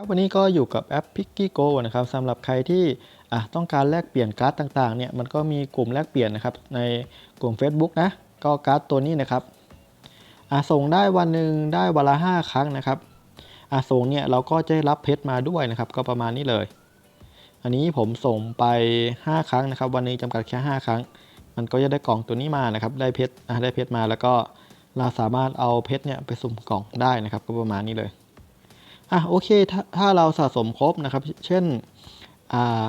ครับวันนี้ก็อยู่กับแอป p i c k y Go นะครับสำหรับใครที่อะต้องการแลกเปลี่ยนการ์ดต่างๆเนี่ยมันก็มีกลุ่มแลกเปลี่ยนนะครับในกลุ่ม Facebook นะก็การ์ดตัวนี้นะครับอะส่งได้วันหนึ่งได้วันละ 5 ครั้งนะครับอะส่งเนี่ยเราก็จะได้รับเพชรมาด้วยนะครับ ก็ประมาณนี้เลย อันนี้ผมส่งไป 5 ครั้งนะครับ วันนี้จำกัดแค่ 5 ครั้ง มันก็จะได้กล่องตัวนี้มานะครับได้เพชรอะได้เพชรมาแล้วก็เราสามารถเอาเพชรเนี่ยไปสุ่มกล่องได้นะครับ ก็ประมาณนี้เลย อะโอเคถ้าถ้าเราสะสมครบนะครับ เช่นอ่า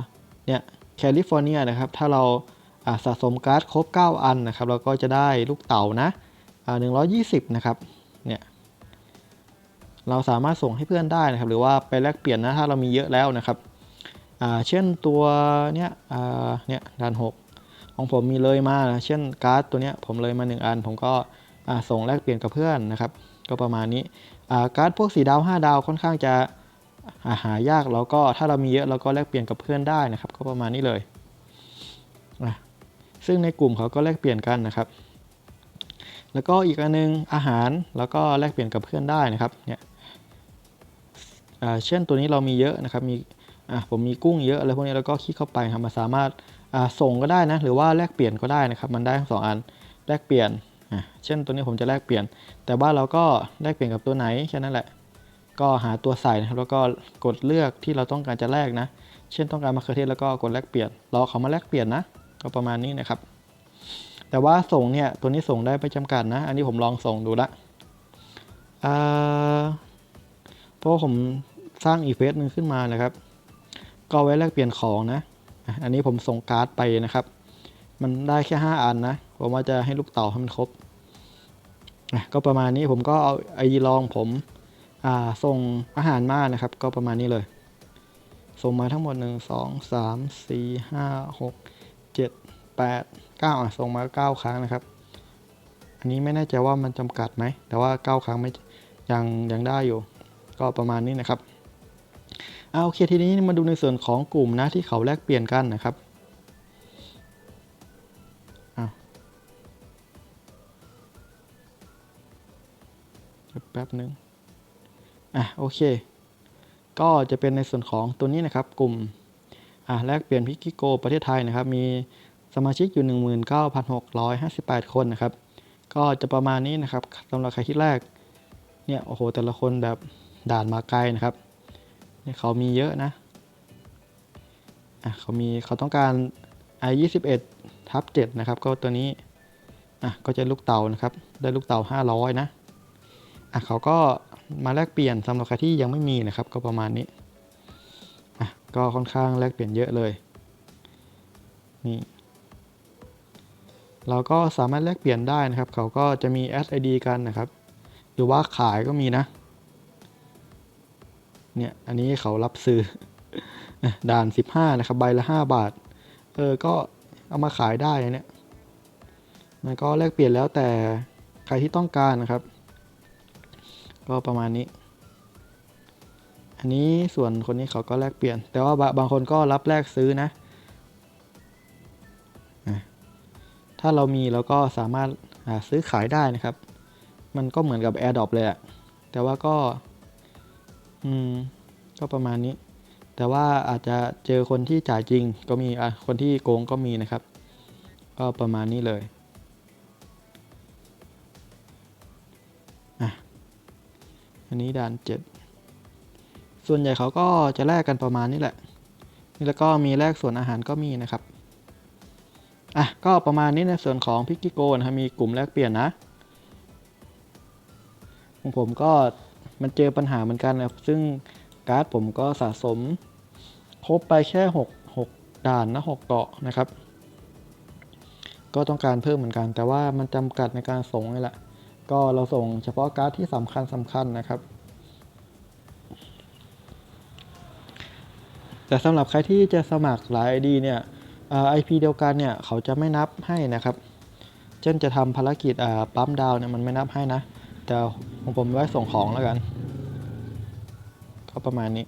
เนี่ยแคลิฟอร์เนียนะครับ ถ้าเราอ่าสะสมการ์ดครบ 9 อันนะครับ เราก็จะได้ลูกเต่านะอ่า120นะครับเนี่ยเราสามารถส่งให้เพื่อนได้นะครับ หรือว่าไปแลกเปลี่ยนนะถ้าเรามีเยอะแล้วนะครับอ่าเช่นตัวเนี้ยอ่าเนี่ยด่าน6ของผมมีเลยมานะเช่นการ์ดตัวเนี้ยผมเลยมา 1 อัน ผมก็อ่าส่งแลกเปลี่ยนกับเพื่อนนะครับ ก็ประมาณนี้การ์ดพวกสีดาว 5 ดาวค่อนข้างจะาหายากแล้วก็ถ้าเรามีเยอะเราก็แลกเปลี่ยนกับเพื่อนได้นะครับ ก็ประมาณนี้เลย ซึ่งในกลุ่มเขาก็แลกเปลี่ยนกันนะครับ แล้วก็อีกอันนึงอาหารแล้วก็แลกเปลี่ยนกับเพื่อนได้นะครับเนี่ยเช่นตัวนี้เรามีเยอะนะครับมีผมมีกุ้งเยอะอะไรพวกนี้แล้วก็คลิกเข้าไปครับมันสามารถส่งก็ได้นะหรือว่าแลกเปลี่ยนก็ได้นะครับ มันได้ทั้งสองอันแลกเปลี่ยน เช่นตัวนี้ผมจะแลกเปลี่ยน แต่ว่าเราก็แลกเปลี่ยนกับตัวไหนแค่นั้นแหละ ก็หาตัวใส่นะครับแล้วก็กดเลือกที่เราต้องการจะแลกนะ เช่นต้องการมะเขือเทศแล้วก็กดแลกเปลี่ยนรอเขามาแลกเปลี่ยนนะ ก็ประมาณนี้นะครับ แต่ว่าส่งเนี่ยตัวนี้ส่งได้ไม่จำกัดนะ อันนี้ผมลองส่งดูละเพราะผมสร้างอีเฟสหนึ่งขึ้นมานะครับ ก็ไว้แลกเปลี่ยนของนะอะอันนี้ผมส่งการ์ดไปนะครับ มันได้แค่ 5 อันนะ ผมว่าจะให้ลูกเต่าให้มันครบอะก็ประมาณนี้ผมก็เอาไอดีลองผมอ่าส่งอาหารมานะครับ ก็ประมาณนี้เลย ส่งมาทั้งหมด 1 2 3 4 5 6 7 8 9อะส่งมา 9 ครั้งนะครับ อันนี้ไม่แน่ใจว่ามันจำกัดไหม แต่ว่า 9 ครั้งไม่ยังยังได้อยู่ ก็ประมาณนี้นะครับเอาโอเคทีนี้มาดูในส่วนของกลุ่มนะที่เขาแลกเปลี่ยนกันนะครับ แป๊บหนึ่งอะโอเค ก็จะเป็นในส่วนของตัวนี้นะครับ กลุ่มอะแลกเปลี่ยนพิกิโกประเทศไทยนะครับ มีสมาชิกอยู่ 19,658 คนนะครับ ก็จะประมาณนี้นะครับสำหรับใครที่แรกเนี่ยโอ้โหแต่ละคนแบบด่านมาไกลนะครับเนี่ยเขามีเยอะนะอะเขามีเขาต้องการ i 21ทับ7นะครับ ก็ตัวนี้อะก็จะลูกเต่านะครับ ได้ลูกเต่า 500 นะ อะเขาก็มาแลกเปลี่ยนสำหรับใครที่ยังไม่มีนะครับ ก็ประมาณนี้อะก็ค่อนข้างแลกเปลี่ยนเยอะเลยนี่เราก็สามารถแลกเปลี่ยนได้นะครับ เขาก็จะมี SID กันนะครับ หรือว่าขายก็มีนะเนี่ยอันนี้เขารับซื้อด่าน 15 นะครับ ใบละ 5 บาท เออ ก็เอามาขายได้เนี่ยมันก็แลกเปลี่ยนแล้วแต่ใครที่ต้องการนะครับ ก็ประมาณนี้ อันนี้ส่วนคนนี้เขาก็แลกเปลี่ยน แต่ว่าบางคนก็รับแลกซื้อนะ ถ้าเรามีเราก็สามารถซื้อขายได้นะครับ มันก็เหมือนกับ AirDrop เลยอะแต่ว่าก็ อืม ก็ประมาณนี้ แต่ว่าอาจจะเจอคนที่จ่ายจริงก็มีอะคนที่โกงก็มีนะครับ ก็ประมาณนี้เลย อันนี้ด่านเจ็ดส่วนใหญ่เขาก็จะแลกกันประมาณนี้แหละ นี่แล้วก็มีแลกส่วนอาหารก็มีนะครับ อะ ก็ประมาณนี้ในส่วนของพิกกิโกนะครับ มีกลุ่มแลกเปลี่ยนนะ ของผมก็มันเจอปัญหาเหมือนกันนะซึ่งการ์ดผมก็สะสม ครบไปแค่ 6 6 ด่านนะ6เกาะนะครับ ก็ต้องการเพิ่มเหมือนกัน แต่ว่ามันจำกัดในการส่งนี่แหละ ก็เราส่งเฉพาะการ์ดที่สำคัญสำคัญนะครับ แต่สำหรับใครที่จะสมัครหลาย ID เนี่ยไอพีเดียวกันเนี่ยเขาจะไม่นับให้นะครับ เช่นจะทำภารกิจปั๊มดาวเนี่ยมันไม่นับให้นะ แต่ผมไว้ส่งของแล้วกัน ก็ประมาณนี้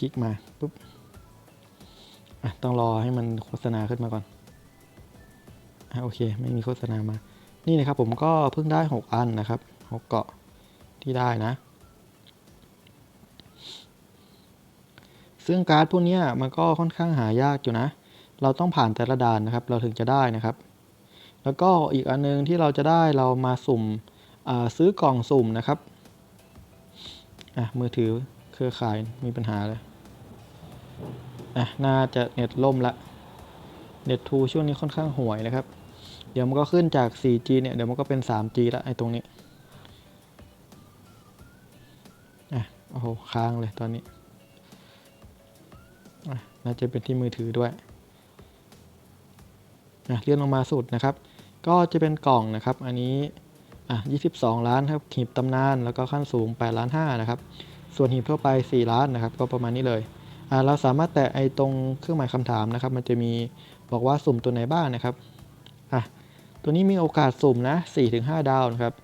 คลิกมาปุ๊บอะต้องรอให้มันโฆษณาขึ้นมาก่อนอะโอเค ไม่มีโฆษณามา นี่นะครับผมก็เพิ่งได้ 6 อันนะครับ6เกาะที่ได้นะ ซึ่งการ์ดพวกนี้มันก็ค่อนข้างหายากอยู่นะ เราต้องผ่านแต่ละด่านนะครับ เราถึงจะได้นะครับ แล้วก็อีกอันนึงที่เราจะได้เรามาสุ่มซื้อกล่องสุ่มนะครับอะมือถือเครือข่ายมีปัญหาเลย อะน่าจะเน็ตล่มละเน็ตทูช่วงนี้ค่อนข้างห่วยนะครับ เดี๋ยวมันก็ขึ้นจาก 4G เนี่ย เดี๋ยวมันก็เป็น 3G ล้วไอ้ตรงนี้อะโอ้โห ค้างเลยตอนนี้อะน่าจะเป็นที่มือถือด้วยอะเลื่อนลงมาสุดนะครับ ก็จะเป็นกล่องนะครับ อันนี้อะ22 ล้านครับหีบตำนาน แล้วก็ขั้นสูง8ล้าน5นะครับ ส่วนหีบทั่วไป 4 ล้านนะครับ ก็ประมาณนี้เลย เราสามารถแตะไอ้ตรงเครื่องหมายคำถามนะครับ มันจะมีบอกว่าสุ่มตัวไหนบ้างนะครับอะตัวนี้มีโอกาสสุ่มนะ4-5 ดาวนะครับ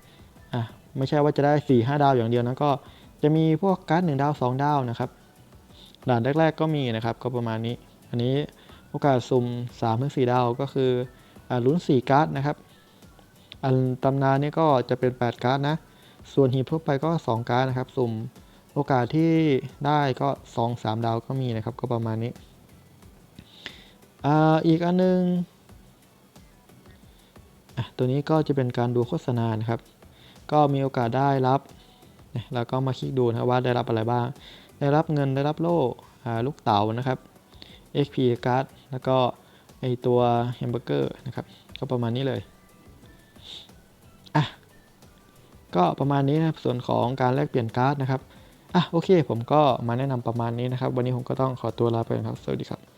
อะไม่ใช่ว่าจะได้ 4-5 ดาวอย่างเดียวนะก็จะมีพวกการ์ด1ดาว 2 ดาวนะครับด่านแรก ๆ ก็มีนะครับก็ประมาณนี้ อันนี้โอกาสสุ่ม3-4 ดาวก็คืออ่าลุ้น 4 การ์ดนะครับอันตำนานนี่ก็จะเป็น 8 การ์ดนะ ส่วนหีบทั่วไปก็ 2 การ์ดนะครับ สุ่ม โอกาสที่ได้ก็2 3 ดาวก็มีนะครับ ก็ประมาณนี้อ่าอีกอันนึงอะตัวนี้ก็จะเป็นการดูโฆษณานะครับ ก็มีโอกาสได้รับเนี่ยเราก็มาคลิกดูนะว่าได้รับอะไรบ้าง ได้รับเงินได้รับโล่ลูกเต๋านะครับ XP การ์ดแล้วก็ไอตัวแฮมเบอร์เกอร์นะครับ ก็ประมาณนี้เลยอะก็ประมาณนี้นะครับส่วนของการแลกเปลี่ยนการ์ดนะครับ อะโอเค ผมก็มาแนะนำประมาณนี้นะครับ วันนี้ผมก็ต้องขอตัวลาไปก่อนครับ สวัสดีครับ